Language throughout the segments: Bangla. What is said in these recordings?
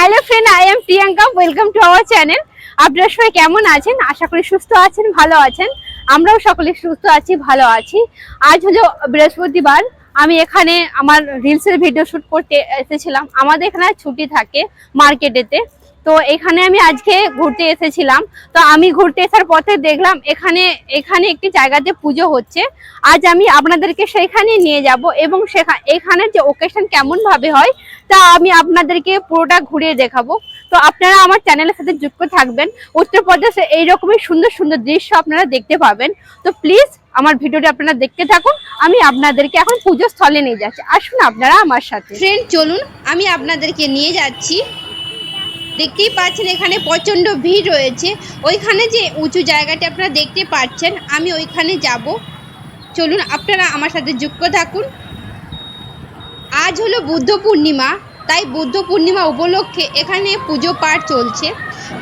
Hello friend I am Priyanka welcome to our channel আপনারা সবাই কেমন আছেন? আশা করি সুস্থ আছেন, ভালো আছেন। আমরাও সকলে সুস্থ আছি, ভালো আছি। আজ হলো বৃহস্পতিবার। আমি এখানে আমার রিলসের ভিডিও শ্যুট করতে এসেছিলাম। আমাদের এখানে ছুটি থাকে মার্কেটেতে তো এখানে আমি আজকে ঘুরতে এসেছিলাম। তো আমি ঘুরতে আসার পথে দেখলাম এখানে এখানে একটি জায়গাতে পুজো হচ্ছে। আজ আমি আপনাদেরকে সেখানে নিয়ে যাব এবং সেখানে এখানের যে ওকেশন কেমন ভাবে হয় তা আমি আপনাদেরকে পুরোটা ঘুরিয়ে দেখাবো। তো আপনারা আমার চ্যানেলের সাথে যুক্ত থাকবেন। উত্তরপ্রদেশে এইরকমই সুন্দর সুন্দর দৃশ্য আপনারা দেখতে পাবেন। তো প্লিজ আমার ভিডিওটি আপনারা দেখতে থাকুন। আমি আপনাদেরকে এখন পুজো স্থলে নিয়ে যাচ্ছি। আসুন আপনারা আমার সাথে। ফ্রেন্ড চলুন, আমি আপনাদেরকে নিয়ে যাচ্ছি। দেখতেই পাচ্ছেন, এখানে প্রচণ্ড ভিড় রয়েছে। ওইখানে যে উঁচু জায়গাটি আপনারা দেখতে পাচ্ছেন, আমি ওইখানে যাব। চলুন, আপনারা আমার সাথে যুক্ত থাকুন। আজ হলো বুদ্ধ পূর্ণিমা, তাই বুদ্ধ পূর্ণিমা উপলক্ষে এখানে পুজো পাঠ চলছে।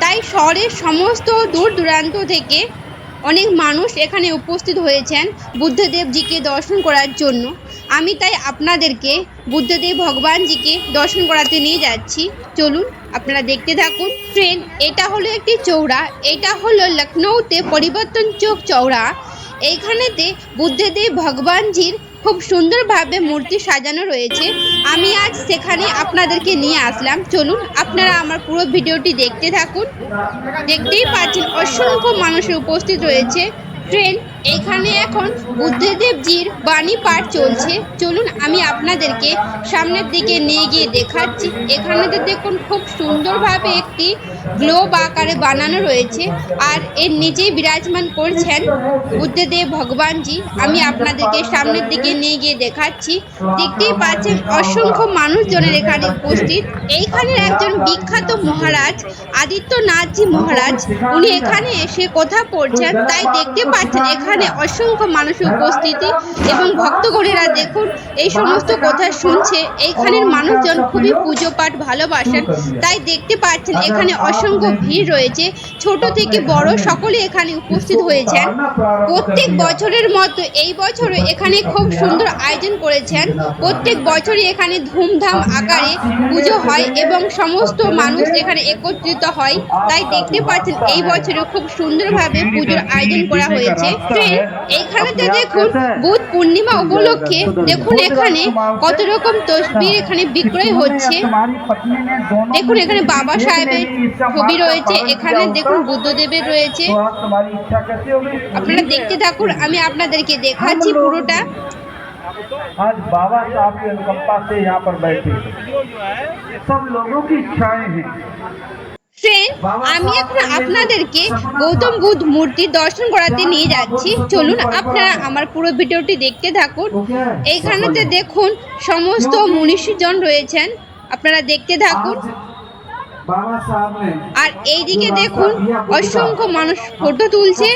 তাই শহরের সমস্ত দূর দূরান্ত থেকে অনেক মানুষ এখানে উপস্থিত হয়েছেন বুদ্ধদেবজিকে দর্শন করার জন্য। আমি তাই আপনাদেরকে বুদ্ধদেব ভগবানজিকে দর্শন করাতে নিয়ে যাচ্ছি। চলুন আপনারা দেখতে থাকুন, ট্রেন, এটা হলো একটি চৌড়া, এটা হলো লখনৌতে পরিবর্তন চোখ চৌড়া। এইখানেতে বুদ্ধদেব ভগবানজির খুব সুন্দরভাবে মূর্তি সাজানো রয়েছে। আমি আজ সেখানে আপনাদেরকে নিয়ে আসলাম। চলুন, আপনারা আমার পুরো ভিডিওটি দেখতে থাকুন। দেখতেই পাচ্ছেন, অসংখ্য মানুষের উপস্থিত রয়েছে। ট্রেন এখানে এখন বুদ্ধদেবজির বাণী পাঠ চলছে। চলুন আমি আপনাদেরকে সামনের দিকে নিয়ে গিয়ে দেখাচ্ছি। এখানেতে দেখুন খুব সুন্দরভাবে একটি গ্লোব আকারে বানানো রয়েছে। আর এর নিজেই বিরাজমান করছেন বুদ্ধদেব ভগবানজি। আমি আপনাদেরকে সামনের দিকে নিয়ে গিয়ে দেখাচ্ছি। দেখতেই পাচ্ছেন অসংখ্য মানুষজনের এখানে উপস্থিত। এইখানের একজন বিখ্যাত মহারাজ, আদিত্যনাথজি মহারাজ, উনি এখানে এসে কথা পড়ছেন তাই দেখতে পাচ্ছেন এখানে অসংখ্য মানুষের উপস্থিতি এবং ভক্তগণেরা দেখুন, এই সমস্ত কথা শুনছে। এইখানের মানুষজন খুবই পুজো পাঠ ভালোবাসেন, তাই দেখতে পাচ্ছেন এখানে অসংখ্য ভিড় রয়েছে। ছোট থেকে বড় সকলে এখানে উপস্থিত হয়েছেন। প্রত্যেক বছরের মতো এই বছরও এখানে খুব সুন্দর আয়োজন করেছেন। প্রত্যেক বছরই এখানে ধুমধাম আকারে পুজো হয় এবং সমস্ত মানুষ এখানে একত্রিত হয়। তাই দেখতে পাচ্ছেন এই বছরে খুব সুন্দরভাবে পুজোর আয়োজন করা হয়েছে। ফ্রেন্ড এইখানেতে দেখুন বুধ পূর্ণিমা উপলক্ষে দেখুন এখানে কত রকম তসবির এখানে বিক্রয় হচ্ছে দেখুন এখানে বাবা সাহেবের ছবি রয়েছে এখানে দেখুন বুদ্ধদেবের রয়েছে আপনারা দেখতে থাকুন আমি আপনাদেরকে দেখাচ্ছি পুরোটা आज बाबा साहब की अनुकंपा से यहाँ पर बैठे सब लोगों की इच्छाएं हैं আমি এখন আপনাদেরকে গৌতম বুদ্ধ মূর্তি দর্শন করাতে নিয়ে যাচ্ছি। চলুন আপনারা আমার পুরো ভিডিওটি দেখতে থাকুন। এইখানেতে দেখুন সমস্ত মনীষীজন রয়েছেন। আপনারা দেখতে থাকুন। আর এইদিকে দেখুন অসংখ্য মানুষ ফটো তুলছে।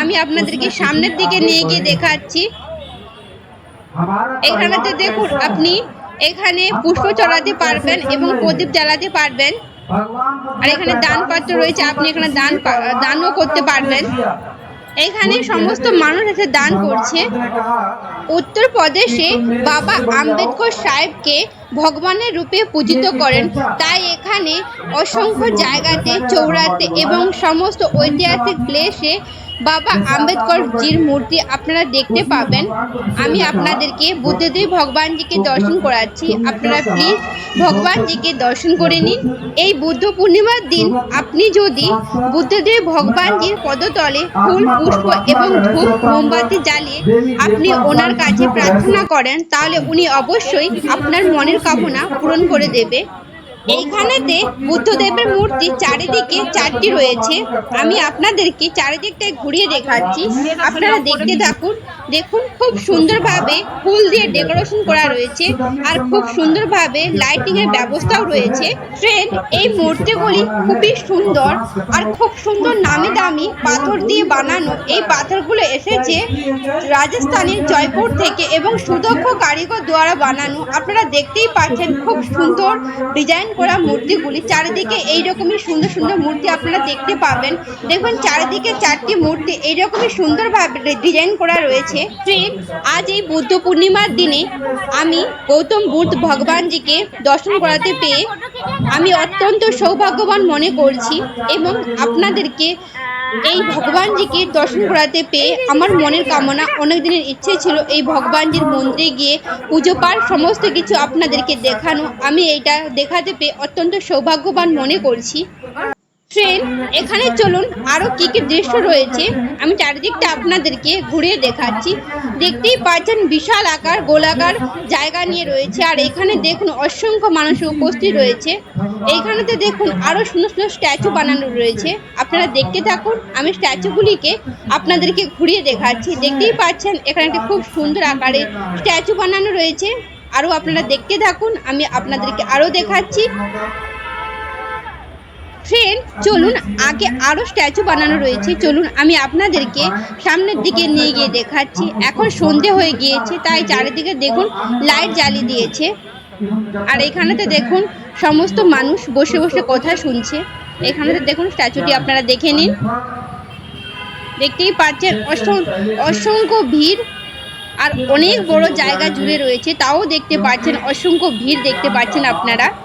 আমি আপনাদেরকে সামনের দিকে নিয়ে গিয়ে দেখাচ্ছি। এখানেতে দেখুন আপনি এখানে পুষ্প চড়াতে পারবেন এবং প্রদীপ জ্বালাতে পারবেন। আর এখানে দান পাত্র রয়েছে, আপনি এখানে দান দানও করতে পারবেন। এখানে সমস্ত মানুষ এসে দান করছে। উত্তরপ্রদেশে বাবা আম্বেদকর সাহেবকে ভগবানের রূপে পূজিত করেন। তাই এখানে অসংখ্য জায়গাতে, চৌরাতে এবং সমস্ত ঐতিহাসিক প্লেসে বাবা, আম্বেদকর জির মূর্তি আপনারা দেখতে পাবেন। আমি আপনাদেরকে বুদ্ধদেব ভগবানজিকে দর্শন করাচ্ছি। আপনারা প্লিজ ভগবানজিকে দর্শন করে নিন। এই বুদ্ধ পূর্ণিমার দিন আপনি যদি বুদ্ধদেব ভগবানজির পদতলে ফুল, পুষ্প এবং ধূপ মোমবাতি জ্বালিয়ে আপনি ওনার কাছে প্রার্থনা করেন, তাহলে উনি অবশ্যই আপনার মনের কামনা পূরণ করে দেবে। এইখানেতে বুদ্ধদেবের মূর্তি চারিদিকে চারটি রয়েছে। আমি আপনাদেরকে চারিদিকটায় ঘুরিয়ে দেখাচ্ছি। আপনারা দেখতে থাকুন। দেখুন, খুব সুন্দরভাবে ফুল দিয়ে ডেকোরেশন করা রয়েছে আর খুব সুন্দরভাবে লাইটিং এর ব্যবস্থাও রয়েছে। ফ্রেন্ড এই মূর্তিগুলি খুবই সুন্দর আর খুব সুন্দর নামি দামি পাথর দিয়ে বানানো। এই পাথরগুলো এসেছে রাজস্থানের জয়পুর থেকে এবং সুদক্ষ কারিগর দ্বারা বানানো। আপনারা দেখতেই পাচ্ছেন খুব সুন্দর ডিজাইন করা মূর্তিগুলি। চারিদিকে এই রকমই সুন্দর সুন্দর মূর্তি আপনারা দেখতে পাবেন। দেখুন, চারিদিকে চারটি মূর্তি এইরকমই সুন্দরভাবে ডিজাইন করা রয়েছে। ফ্রেন্ড আজ এই বুদ্ধ পূর্ণিমার দিনে আমি গৌতম বুদ্ধ ভগবানজিকে দর্শন করাতে পেয়ে আমি অত্যন্ত সৌভাগ্যবান মনে করছি এবং আপনাদেরকে এই ভগবানজিকে দর্শন করাতে পেয়ে আমার মনের কামনা অনেক দিনের ইচ্ছে ছিল এই ভগবানজির মন্দিরে গিয়ে পুজো পার সমস্ত কিছু আপনাদেরকে দেখানো। আমি এটা দেখাতে পেয়ে অত্যন্ত সৌভাগ্যবান মনে করছি। ট্রেন, এখানে চলুন আরও কি কি দৃশ্য রয়েছে। আমি চারিদিকটা আপনাদেরকে ঘুরিয়ে দেখাচ্ছি। দেখতেই পাচ্ছেন বিশাল আকার, গোলাকার জায়গা নিয়ে রয়েছে। আর এখানে দেখুন অসংখ্য মানুষ উপস্থিত রয়েছে। এইখানেতে দেখুন আরও সুন্দর সুন্দর স্ট্যাচু বানানো রয়েছে। আপনারা দেখতে থাকুন, আমি স্ট্যাচুগুলিকে আপনাদেরকে ঘুরিয়ে দেখাচ্ছি। দেখতেই পাচ্ছেন এখানে একটি খুব সুন্দর আকারে স্ট্যাচু বানানো রয়েছে। আরও আপনারা দেখতে থাকুন, আমি আপনাদেরকে আরও দেখাচ্ছি। ফ্রেন্ড চলুন, আগে আরও স্ট্যাচু বানানো রয়েছে। চলুন, আমি আপনাদেরকে সামনের দিকে নিয়ে গিয়ে দেখাচ্ছি। এখন সন্ধে হয়ে গিয়েছে, তাই চারিদিকে দেখুন, লাইট জ্বালিয়ে দিয়েছে। আর এখানেতে দেখুন, সমস্ত মানুষ বসে বসে কথা শুনছে। এখানেতে দেখুন, স্ট্যাচুটি আপনারা দেখে নিন। দেখতেই পাচ্ছেন, অসং- অসংখ্য ভিড় আর অনেক বড় জায়গা জুড়ে রয়েছে। তাও দেখতে পাচ্ছেন, অসংখ্য ভিড় দেখতে পাচ্ছেন আপনারা।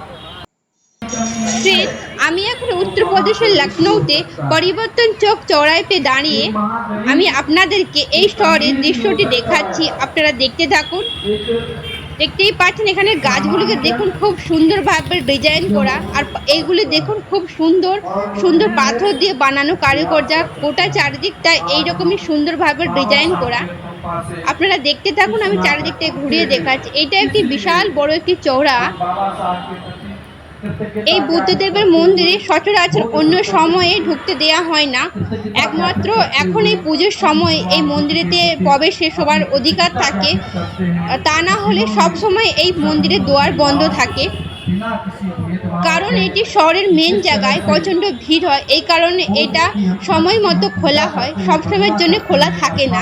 ট্রেন আমি এখন উত্তরপ্রদেশের লখনৌতে পরিবর্তন চোখ চৌরাইতে দাঁড়িয়ে আমি আপনাদেরকে এই শহরের দৃশ্যটি দেখাচ্ছি। আপনারা দেখতে থাকুন। দেখতেই পাচ্ছেন এখানে গাছগুলিকে দেখুন, খুব সুন্দরভাবে ডিজাইন করা। আর এইগুলি দেখুন, খুব সুন্দর সুন্দর পাথর দিয়ে বানানো কারুকার্য গোটা চারিদিকটা এইরকমই সুন্দরভাবে ডিজাইন করা। আপনারা দেখতে থাকুন, আমি চারিদিকটা ঘুরিয়ে দেখাচ্ছি। এটা একটি বিশাল বড় একটি চৌড়া এই বুদ্ধদেবের মন্দিরে সচরাচর অন্য সময়ে ঢুকতে দেয়া হয় না। একমাত্র এখন এই পুজোর সময় এই মন্দিরেতে প্রবেশে সবার অধিকার থাকে। তা না হলে সব সময় এই মন্দিরের দুয়ার বন্ধ থাকে। কারণ এটি শহরের মেন জায়গায় প্রচণ্ড ভিড় হয়। এই কারণে এটা সময় মতো খোলা হয়। সব সময়ের জন্য খোলা থাকে না।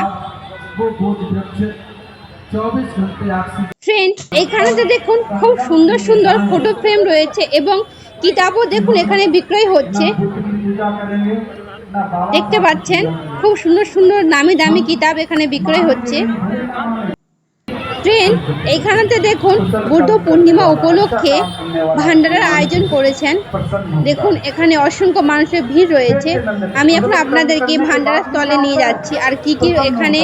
ফ্রেন্ড এখানেতে দেখুন খুব সুন্দর সুন্দর ফটো ফ্রেম রয়েছে এবং কিতাবও দেখুন এখানে বিক্রয় হচ্ছে। দেখতে পাচ্ছেন, খুব সুন্দর সুন্দর নামি দামি কিতাব এখানে বিক্রয় হচ্ছে। ট্রেন, এইখানেতে দেখুন বুদ্ধ পূর্ণিমা উপলক্ষে ভান্ডারের আয়োজন করেছেন। দেখুন, এখানে অসংখ্য মানুষের ভিড় রয়েছে। আমি এখন আপনাদেরকে ভান্ডারের স্থলে নিয়ে যাচ্ছি। আর কি কি এখানে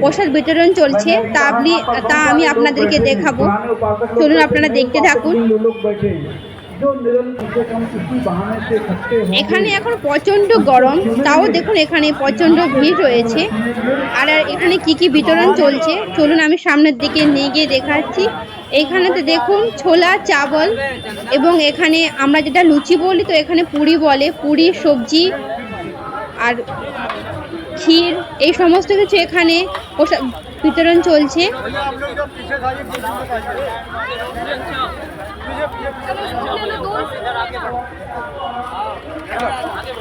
প্রসাদ বিতরণ চলছে, তা আপনি তা আমি আপনাদেরকে দেখাবো। চলুন, আপনারা দেখতে থাকুন। এখানে এখন প্রচণ্ড গরম। তাও দেখুন এখানে প্রচণ্ড ভিড় রয়েছে। আর এখানে কি কি বিতরণ চলছে? চলুন আমি সামনের দিকে নিয়ে গিয়ে দেখাচ্ছি। এখানেতে দেখুন ছোলা, চাবল এবং এখানে আমরা যেটা লুচি বলি, তো এখানে পুরি বলে। পুরি, সবজি আর ক্ষীর, এই সমস্ত কিছু এখানে বিতরণ চলছে। Yeah.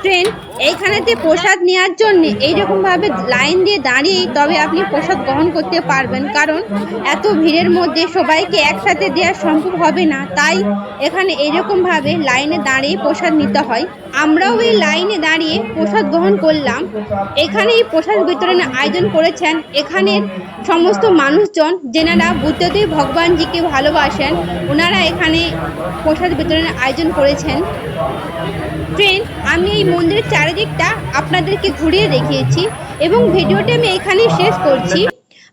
ট্রেন এইখানেতে প্রসাদ নেওয়ার জন্য এইরকমভাবে লাইন দিয়ে দাঁড়িয়ে তবে আপনি প্রসাদ গ্রহণ করতে পারবেন। কারণ এত ভিড়ের মধ্যে সবাইকে একসাথে দেওয়া সম্ভব হবে না। তাই এখানে এইরকমভাবে লাইনে দাঁড়িয়ে প্রসাদ নিতে হয়। আমরাও এই লাইনে দাঁড়িয়ে প্রসাদ গ্রহণ করলাম। এখানে এই প্রসাদ বিতরণের আয়োজন করেছেন। এখানের সমস্ত মানুষজন, যেনারা বুদ্ধদেব ভগবানজিকে ভালোবাসেন, ওনারা এখানে প্রসাদ বিতরণের আয়োজন করেছেন। ফ্রেন্ড আমি এই মন্দিরের চারিদিকটা আপনাদেরকে ঘুরিয়ে দেখিয়েছি এবং ভিডিওটি আমি এখানেই শেষ করছি।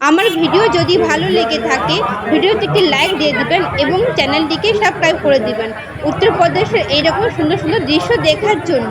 আমার ভিডিও যদি ভালো লেগে থাকে, ভিডিওতে একটি লাইক দিয়ে দিবেন এবং চ্যানেলটিকে সাবস্ক্রাইব করে দিবেন। উত্তরপ্রদেশের এইরকম সুন্দর সুন্দর দৃশ্য দেখার জন্য।